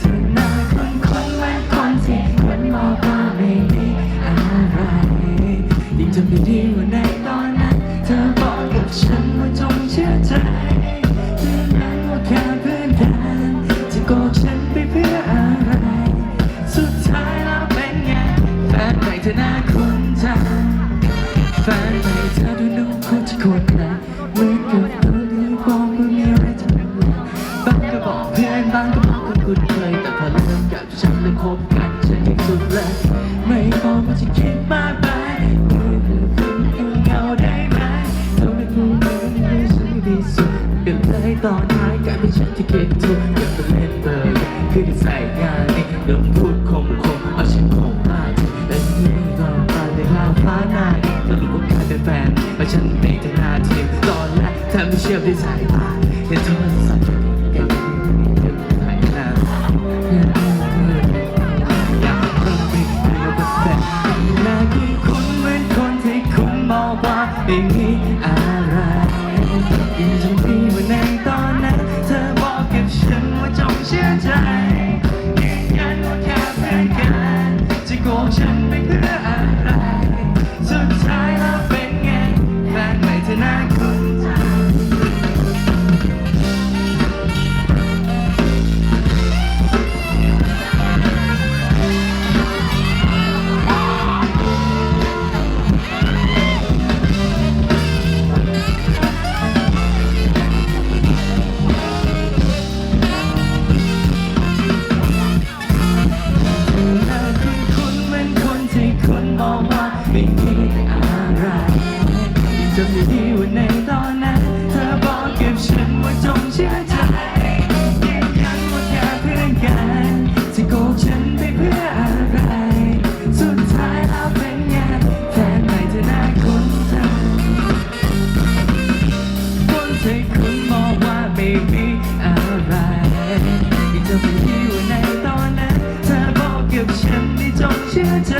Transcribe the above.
เธอน้าคนคนเหมือนคนที่ควรบอกว่าไม่มีอะไรยิ่งทำได้ดีกว่าในตอนนั้น เธอบอกกับฉันว่าจงเชื่อใจยืนยันว่าแค่เพื่อนกันจะโกรธฉันไปเพื่ออะไร สุดท้ายแล้วเป็นไง แฟนใหม่เธอหน้าคุ้นจังแฟนใหม่เธอ ฉันดีสุดก็เลยตอนท้ายกลายเป็นฉันที่คิดถูกอย่าไปเล่นเบอร์คือที่ใส่งานนี้เริ่มพูดคมคมเอาฉันคงพลาดและนี่ก็ตายในห้าวฟ้าหน้าสรุปว่าใครเป็นแฟนและฉันเป็นแต่หน้าทีตอนแรกเธอไม่เชื่อด้วยสายตาเห็นโทรศัพท์ จำได้ดีว่าในตอนนั้นเธอบอกกับฉันว่าจงเชื่อใจยืนยันว่าแค่เพื่อนกันจะโกงฉันไปเพื่ออะไร สุดท้ายแล้วเป็นไงแฟนใหม่เธอหน้าคุ้นจังคนที่คุณบอกว่าไม่มีอะไรที่จะไม่ดีว่าในตอนนั้นเธอบอกกับฉันที่จงเชื่อใจ